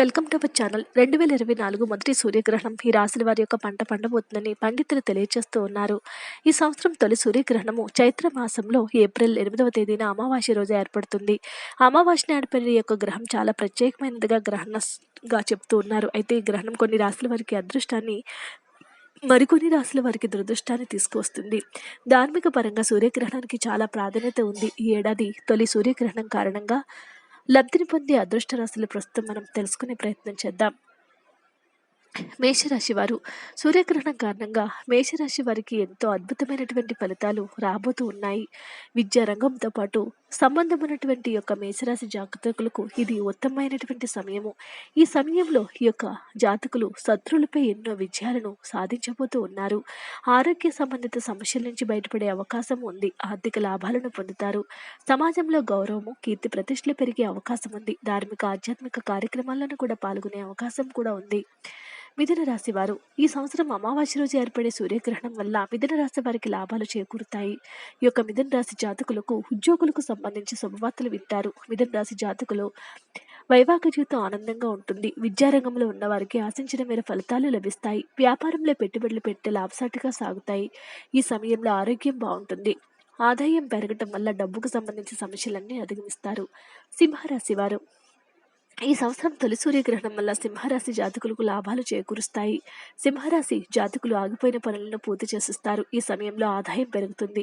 Welcome to our channel. రెండు వేల ఇరవై నాలుగు మొదటి సూర్యగ్రహణం ఈ రాశుల వారి యొక్క పంట పండబోతుందని పండితులు తెలియజేస్తూ ఉన్నారు. ఈ సంవత్సరం తొలి సూర్యగ్రహణము చైత్ర మాసంలో ఏప్రిల్ ఎనిమిదవ తేదీన అమావాస్య రోజు ఏర్పడుతుంది. అమావాస్య నాడిపోయిన యొక్క గ్రహం చాలా ప్రత్యేకమైనదిగా గ్రహణగా చెప్తూ ఉన్నారు. అయితే ఈ గ్రహణం కొన్ని రాశుల వారికి అదృష్టాన్ని మరికొన్ని రాశుల వారికి దురదృష్టాన్ని తీసుకువస్తుంది. ధార్మిక పరంగా సూర్యగ్రహణానికి చాలా ప్రాధాన్యత ఉంది. ఈ ఏడాది తొలి సూర్యగ్రహణం కారణంగా లబ్ధిని పొందే అదృష్ట రాశులు ప్రస్తుతం మనం తెలుసుకునే ప్రయత్నం చేద్దాం. మేషరాశి వారు. సూర్యగ్రహణం కారణంగా మేషరాశి వారికి ఎంతో అద్భుతమైనటువంటి ఫలితాలు రాబోతూ ఉన్నాయి. విద్యా రంగంతో పాటు సంబంధం ఉన్నటువంటి యొక్క మేషరాశి జాతకులకు ఇది ఉత్తమమైనటువంటి సమయము. ఈ సమయంలో ఈ యొక్క జాతకులు శత్రులపై ఎన్నో విజయాలను సాధించబోతూ ఉన్నారు. ఆరోగ్య సంబంధిత సమస్యల నుంచి బయటపడే అవకాశం ఉంది. ఆర్థిక లాభాలను పొందుతారు. సమాజంలో గౌరవము కీర్తి ప్రతిష్టలు పెరిగే అవకాశం ఉంది. ధార్మిక ఆధ్యాత్మిక కార్యక్రమాలను కూడా పాల్గొనే అవకాశం కూడా ఉంది. మిథున రాశి వారు. ఈ సంవత్సరం అమావాస్య రోజు ఏర్పడే సూర్యగ్రహణం వల్ల మిథున రాశి వారికి లాభాలు చేకూరుతాయి. ఈ యొక్క మిథున రాశి జాతకులకు ఉద్యోగులకు సంబంధించి శుభవార్తలు వింటారు. మిథున రాశి జాతకులు వైవాహిక జీవితం ఆనందంగా ఉంటుంది. విద్యారంగంలో ఉన్న వారికి ఆశించిన మేర ఫలితాలు లభిస్తాయి. వ్యాపారంలో పెట్టుబడులు పెట్టే లాభసాటిగా సాగుతాయి. ఈ సమయంలో ఆరోగ్యం బాగుంటుంది. ఆదాయం పెరగటం వల్ల డబ్బుకు సంబంధించిన సమస్యలన్నీ అధిగమిస్తారు. సింహరాశి వారు. ఈ సంవత్సరం తొలి సూర్యగ్రహణం వల్ల సింహరాశి జాతకులకు లాభాలు చేకూరుస్తాయి. సింహరాశి జాతకులు ఆగిపోయిన పనులను పూర్తి చేసిస్తారు. ఈ సమయంలో ఆదాయం పెరుగుతుంది.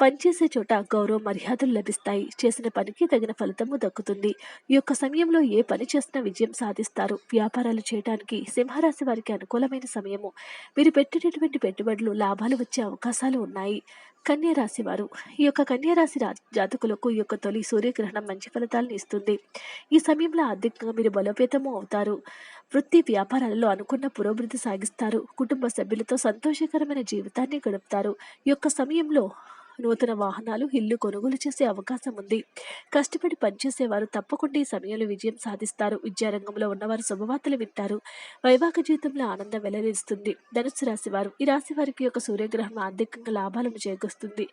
పనిచేసే చోట గౌరవ మర్యాదలు లభిస్తాయి. చేసిన పనికి తగిన ఫలితము దక్కుతుంది. ఈ యొక్క సమయంలో ఏ పని చేసినా విజయం సాధిస్తారు. వ్యాపారాలు చేయడానికి సింహరాశి వారికి అనుకూలమైన సమయము. మీరు పెట్టేటటువంటి పెట్టుబడులు లాభాలు వచ్చే అవకాశాలు ఉన్నాయి. కన్యరాశి వారు. ఈ యొక్క కన్యరాశి జాతకులకు ఈ యొక్క తొలి సూర్యగ్రహణం మంచి ఫలితాలను ఇస్తుంది. ఈ సమయంలో ఆర్థికంగా మీరు బలోపేతము అవుతారు. వృత్తి వ్యాపారాలలో అనుకున్న పురోభివృద్ధి సాగిస్తారు. కుటుంబ సభ్యులతో సంతోషకరమైన జీవితాన్ని గడుపుతారు. ఈ యొక్క సమయంలో నూతన వాహనాలు ఇల్లు కొనుగోలు చేసే అవకాశం ఉంది. కష్టపడి పనిచేసేవారు తప్పకుండా ఈ సమయంలో విజయం సాధిస్తారు. విద్యారంగంలో ఉన్నవారు శుభవార్తలు వింటారు. వైవాహిక జీవితంలో ఆనందం వెల్లడిస్తుంది ధనుసు రాశి వారు ఈ రాశి వారికి యొక్క సూర్యగ్రహం ఆర్థికంగా లాభాలను చేకూరుస్తుంది.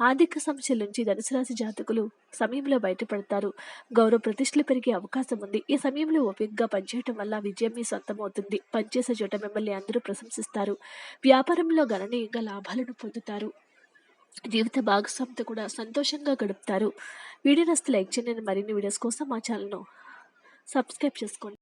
ఆర్థిక సమస్యల నుంచి ధనుసు రాశి జాతకులు సమయంలో బయటపడతారు. గౌరవ ప్రతిష్టలు పెరిగే అవకాశం ఉంది. ఈ సమయంలో ఓపికగా పనిచేయటం వల్ల విజయం మీ సొంతమవుతుంది. పనిచేసే చోట మిమ్మల్ని అందరూ ప్రశంసిస్తారు. వ్యాపారంలో గణనీయంగా లాభాలను పొందుతారు. జీవిత భాగస్వామితో కూడా సంతోషంగా గడుపుతారు. వీడియో నస్తే లైక్ చేయండి. మరిన్ని వీడియోస్ కోసం మా ఛానల్ను సబ్స్క్రైబ్ చేసుకోండి.